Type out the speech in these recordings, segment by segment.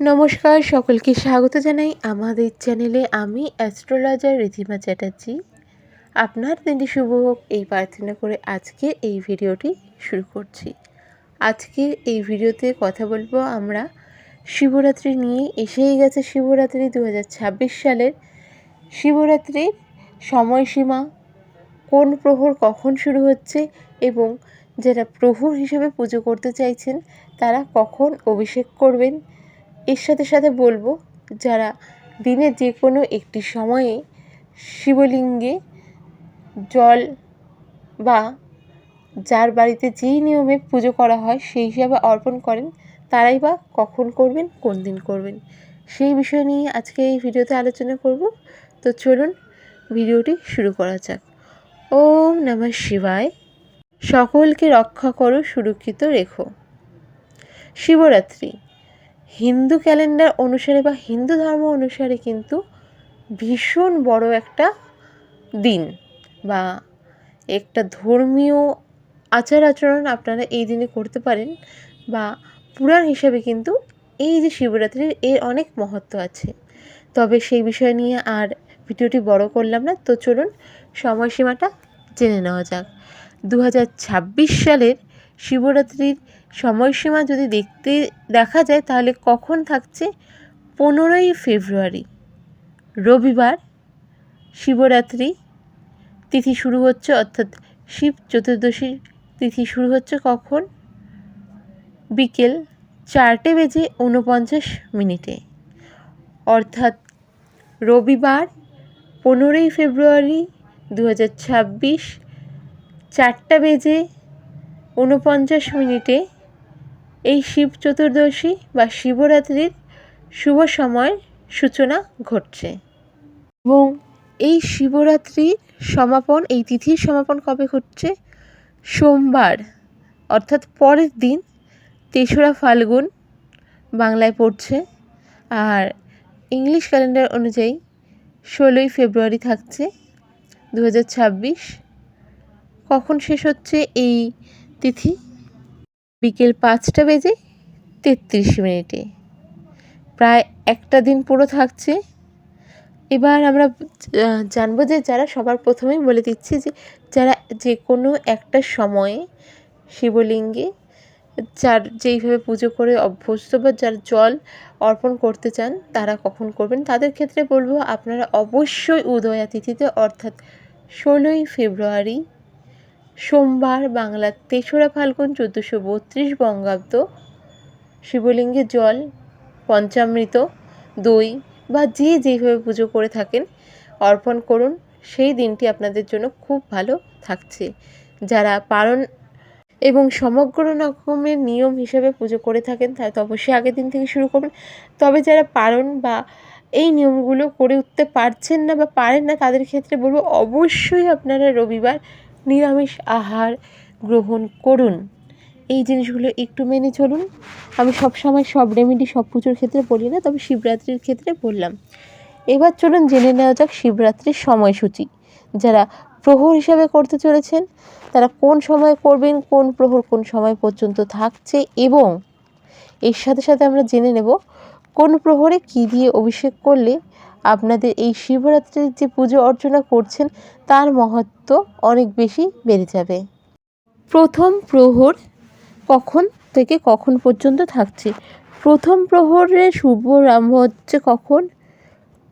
নমস্কার, সকলকে স্বাগত জানাই আমাদের চ্যানেলে আমি অ্যাস্ট্রোলজার রিধিমা চ্যাটার্জি। আপনার দিনটি শুভ হোক এই প্রার্থনা করে আজকে এই ভিডিওটি শুরু করছি। আজকে এই ভিডিওতে কথা বলব আমরা শিবরাত্রি নিয়ে। এসেই গেছে শিবরাত্রি দু হাজার ছাব্বিশ সালের। শিবরাত্রির সময়সীমা, কোন প্রহর কখন শুরু হচ্ছে এবং যারা প্রহর হিসেবে পুজো করতে চাইছেন, তারা কখন অভিষেক করবেন এর সাথে সাথে বলব, যারা দিনের যে কোনো একটি সময়ে শিবলিঙ্গে জল বা যার বাড়িতে যেই নিয়মে পুজো করা হয়, সেই হিসাবে অর্পণ করেন, তারাই বা কখন করবেন, কোন দিন করবেন। সেই বিষয় নিয়ে আজকে এই ভিডিওতে আলোচনা করব। তো চলুন ভিডিওটি শুরু করা যাক। ওম নমঃ শিবায়। সকলকে রক্ষা করো, সুরক্ষিত রেখো। শিবরাত্রি। হিন্দু ক্যালেন্ডার অনুসারে বা হিন্দু ধর্ম অনুসারে কিন্তু ভীষণ বড় একটা দিন বা একটা ধর্মীয় আচার আচরণ আপনারা এই দিনে করতে পারেন বা পুরাণ হিসাবে কিন্তু এই যে শিবরাত্রির এর অনেক মহত্ব আছে। তবে সেই বিষয় নিয়ে আর ভিডিওটি বড় করলাম না, তো চলুন সময়সীমাটা জেনে নেওয়া যাক। দু হাজার ছাব্বিশ সালের শিবরাত্রির সময়সীমা যদি দেখতে দেখা যায়, তাহলে কখন থাকছে? পনেরোই ফেব্রুয়ারি, রবিবার, শিবরাত্রি, তিথি শুরু হচ্ছে, অর্থাৎ শিব চতুর্দশীর তিথি শুরু হচ্ছে কখন? বিকেল চারটে বেজে ঊনপঞ্চাশ মিনিটে, অর্থাৎ রবিবার, পনেরোই ফেব্রুয়ারি দু হাজার ছাব্বিশ, চারটা বেজে ঊনপঞ্চাশ মিনিটে এই শিব চতুর্দশী বা শিবরাত্রির শুভ সময়ের সূচনা ঘটছে। এবং এই শিবরাত্রির সমাপন, এই তিথির সমাপন কবে ঘটছে? সোমবার, অর্থাৎ পরের দিন তেসরা ফাল্গুন বাংলায় পড়ছে। আর ইংলিশ ক্যালেন্ডার অনুযায়ী ষোলোই ফেব্রুয়ারি থাকছে দু হাজার ছাব্বিশ। কখন শেষ হচ্ছে এই তিথি? বিকেল পাঁচটা বেজে তেত্রিশ মিনিটে। প্রায় একটা দিন পুরো থাকছে। এবার আমরা জানব যে যারা সবার প্রথমেই বলে দিচ্ছি যে যারা যে কোনো একটা সময়ে শিবলিঙ্গে যার যেইভাবে পুজো করে অভ্যস্ত বা যার জল অর্পণ করতে চান, তারা কখন করবেন? তাদের ক্ষেত্রে বলব, আপনারা অবশ্যই উদয়া তিথিতে অর্থাৎ ষোলোই ফেব্রুয়ারি সোমবার বাংলার তেসরা ফাল্গুন চোদ্দোশো বত্রিশ বঙ্গাব্দ। শিবলিঙ্গে জল, পঞ্চামৃত, দই বা যে যেইভাবে পুজো করে থাকেন, অর্পণ করুন। সেই দিনটি আপনাদের জন্য খুব ভালো থাকছে। যারা পালন এবং সমগ্র রকমের নিয়ম হিসেবে পুজো করে থাকেন, তারা তো অবশ্যই আগের দিন থেকে শুরু করবেন। তবে যারা পালন বা এই নিয়মগুলো করে উঠতে পারছেন না বা পারেন না, তাদের ক্ষেত্রে বলব অবশ্যই আপনারা রবিবার নিরামিষ আহার গ্রহণ করুন। এই জিনিসগুলো একটু মেনে চলুন। আমি সব সময় সব রেমেডি সব পুজোর ক্ষেত্রে বলি না, তবে শিবরাত্রির ক্ষেত্রে বললাম। এবার চলুন জেনে নেওয়া যাক শিবরাত্রির সময়সূচি। যারা প্রহর হিসাবে করতে চলেছেন, তারা কোন সময় করবেন, কোন প্রহর কোন সময় পর্যন্ত থাকছে এবং এর সাথে সাথে আমরা জেনে নেব কোন প্রহরে কী দিয়ে অভিষেক করলে আপনাদের এই শিবরাত্রির যে পুজো অর্চনা করছেন, তার মহত্ব অনেক বেশি বেড়ে যাবে। প্রথম প্রহর কখন থেকে কখন পর্যন্ত থাকছে? প্রথম প্রহরের শুভ আরম্ভ হচ্ছে কখন?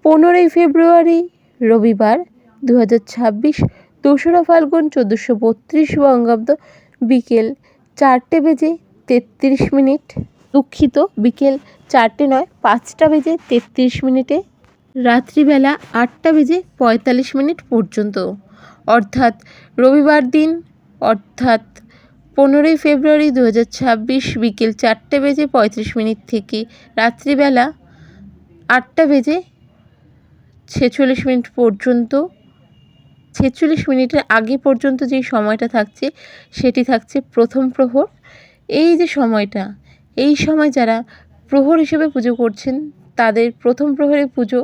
পনেরোই ফেব্রুয়ারি, রবিবার দু হাজার ছাব্বিশ, দোসরা ফাল্গুন, চোদ্দোশো বত্রিশ বঙ্গাব্দ বিকেল চারটে বেজে তেত্রিশ মিনিট। দুঃখিত, বিকেল চারটে নয়, পাঁচটা বেজে তেত্রিশ মিনিটে রাত্রিবেলা আটটা বেজে পঁয়তাল্লিশ মিনিট পর্যন্ত। অর্থাৎ রবিবার দিন, অর্থাৎ পনেরোই ফেব্রুয়ারি দু ছাব্বিশ বিকেল চারটে বেজে পঁয়ত্রিশ মিনিট থেকে রাত্রিবেলা আটটা বেজে ছেচল্লিশ মিনিট পর্যন্ত, ছেচল্লিশ মিনিটের আগে পর্যন্ত যেই সময়টা থাকছে, সেটি থাকছে প্রথম প্রহর। এই যে সময়টা, এই সময় যারা প্রহর হিসেবে পুজো করছেন, তাদের প্রথম প্রহরে পুজো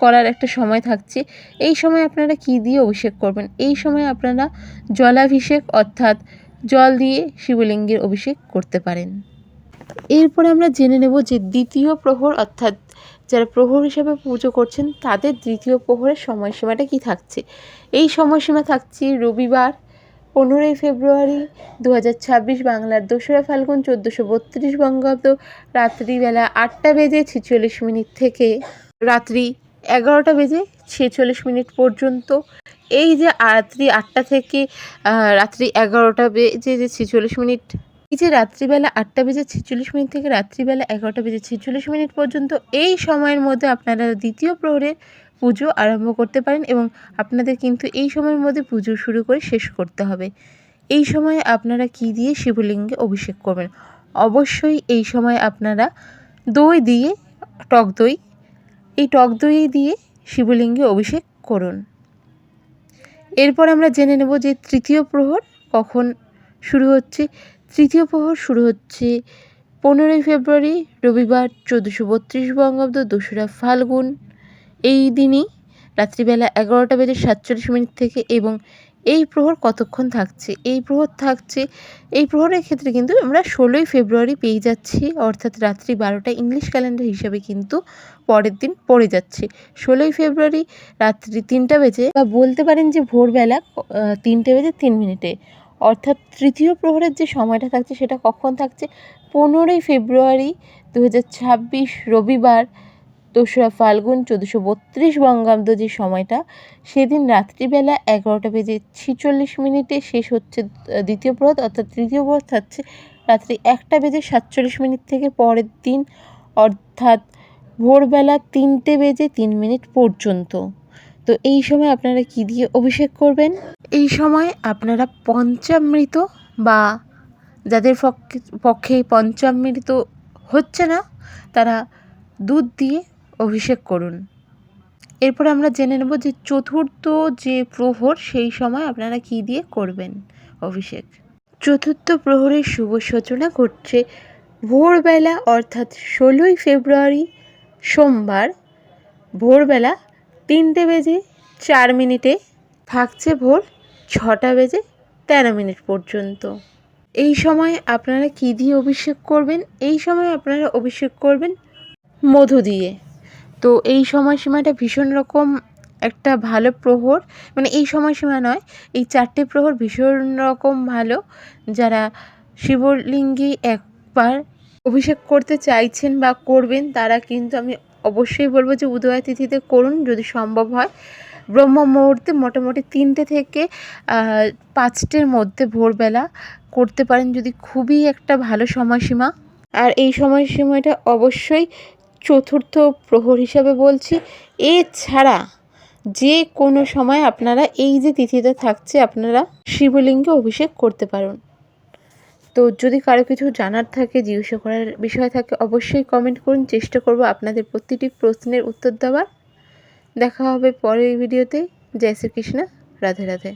করার একটা সময় থাকছে। এই সময় আপনারা কী দিয়ে অভিষেক করবেন? এই সময় আপনারা জলাভিষেক অর্থাৎ জল দিয়ে শিবলিঙ্গের অভিষেক করতে পারেন। এরপরে আমরা জেনে নেব যে দ্বিতীয় প্রহর অর্থাৎ যারা প্রহর হিসাবে পুজো করছেন, তাদের দ্বিতীয় প্রহরের সময়সীমাটা কি থাকছে? এই সময়সীমা থাকছে রবিবার, পনেরোই ফেব্রুয়ারি দু হাজার ছাব্বিশ বাংলার দোসরা ফাল্গুন চোদ্দোশো বত্রিশ বঙ্গাব্দ, রাত্রিবেলা আটটা বেজে ছেচল্লিশ মিনিট থেকে রাত্রি এগারোটা বেজে ছেচল্লিশ মিনিট পর্যন্ত। এই যে রাত্রি আটটা থেকে রাত্রি এগারোটা বেজে যে ছেচল্লিশ মিনিট, এই যে রাত্রিবেলা আটটা বেজে ছেচল্লিশ মিনিট থেকে রাত্রিবেলা এগারোটা বেজে ছেচল্লিশ মিনিট পর্যন্ত, এই সময়ের মধ্যে আপনারা দ্বিতীয় প্রহরে পুজো আরম্ভ করতে পারেন এবং আপনাদের কিন্তু এই সময়ের মধ্যে পুজো শুরু করে শেষ করতে হবে। এই সময়ে আপনারা কি দিয়ে শিবলিঙ্গে অভিষেক করবেন? অবশ্যই এই সময় আপনারা দই দিয়ে টক দই এই টক দই দিয়ে শিবলিঙ্গে অভিষেক করুন। এরপর আমরা জেনে নেব যে তৃতীয় প্রহর কখন শুরু হচ্ছে। তৃতীয় প্রহর শুরু হচ্ছে পনেরোই ফেব্রুয়ারি, রবিবার, চোদ্দোশো বত্রিশ বঙ্গাব্দ, দোসরা ফাল্গুন। এই দিনই রাত্রিবেলা এগারোটা বেজে সাতচল্লিশ মিনিট থেকে এবং এই প্রহর কতক্ষণ থাকছে? এই প্রহর থাকছে, এই প্রহরের ক্ষেত্রে কিন্তু আমরা ষোলোই ফেব্রুয়ারি পেয়ে যাচ্ছি, অর্থাৎ রাত্রি বারোটা ইংলিশ ক্যালেন্ডার হিসাবে কিন্তু পরের দিন পড়ে যাচ্ছে। ষোলোই ফেব্রুয়ারি রাত্রি তিনটা বেজে, বা বলতে পারেন যে ভোরবেলা তিনটে বেজে তিন মিনিটে, অর্থাৎ তৃতীয় প্রহরের যে সময়টা থাকছে সেটা কখন থাকছে? পনেরোই ফেব্রুয়ারি দু হাজার ছাব্বিশ রবিবার দোসরা ফাল্গুন চোদ্দোশো বত্রিশ বঙ্গাব্দ যে সময়টা। সেদিন রাত্রিবেলা এগারোটা বেজে ছিচল্লিশ মিনিটে শেষ হচ্ছে দ্বিতীয় প্রহর অর্থাৎ তৃতীয় প্রহর থাকছে রাত্রি একটা বেজে সাতচল্লিশ মিনিট থেকে পরের দিন, অর্থাৎ ভোরবেলা তিনটে বেজে তিন মিনিট পর্যন্ত। তো এই সময় আপনারা কি দিয়ে অভিষেক করবেন? এই সময় আপনারা পঞ্চামৃত বা যাদের পক্ষে পঞ্চামৃত হচ্ছে না, তারা দুধ দিয়ে অভিষেক করুন। এরপর আমরা জেনে নেব যে চতুর্থ যে প্রহর, সেই সময় আপনারা কি দিয়ে করবেন অভিষেক? চতুর্থ প্রহরের শুভ সূচনা ঘটছে ভোরবেলা, অর্থাৎ ষোলোই ফেব্রুয়ারি সোমবার ভোরবেলা তিনটে বেজে চার মিনিটে থাকছে ভোর ছটা বেজে তেরো মিনিট পর্যন্ত। এই সময় আপনারা কী দিয়ে অভিষেক করবেন? এই সময় আপনারা অভিষেক করবেন মধু দিয়ে। তো এই সময়সীমাটা ভীষণ রকম একটা ভালো প্রহর। মানে এই সময়সীমা নয়, এই চারটে প্রহর ভীষণ রকম ভালো। যারা শিবলিঙ্গে একবার অভিষেক করতে চাইছেন বা করবেন, তারা কিন্তু আমি অবশ্যই বলব যে উদয় তিথিতে করুন যদি সম্ভব হয়। ব্রহ্ম মুহূর্তে মোটামুটি তিনটে থেকে পাঁচটের মধ্যে ভোরবেলা করতে পারেন যদি খুবই একটা ভালো সময়সীমা। আর এই সময়সীমাটা অবশ্যই চতুর্থ প্রহর হিসাবে বলছি। এছাড়া যে কোনো সময় আপনারা এই যে তিথিতে থাকছে, আপনারা শিবলিঙ্গে অভিষেক করতে পারেন। তো যদি কারও কিছু জানার থাকে, জিজ্ঞাসা করার বিষয় থাকে, অবশ্যই কমেন্ট করুন। চেষ্টা করব আপনাদের প্রতিটি প্রশ্নের উত্তর দেওয়ার। দেখা হবে পরের ভিডিওতে জয় শ্রীকৃষ্ণ। রাধে রাধে।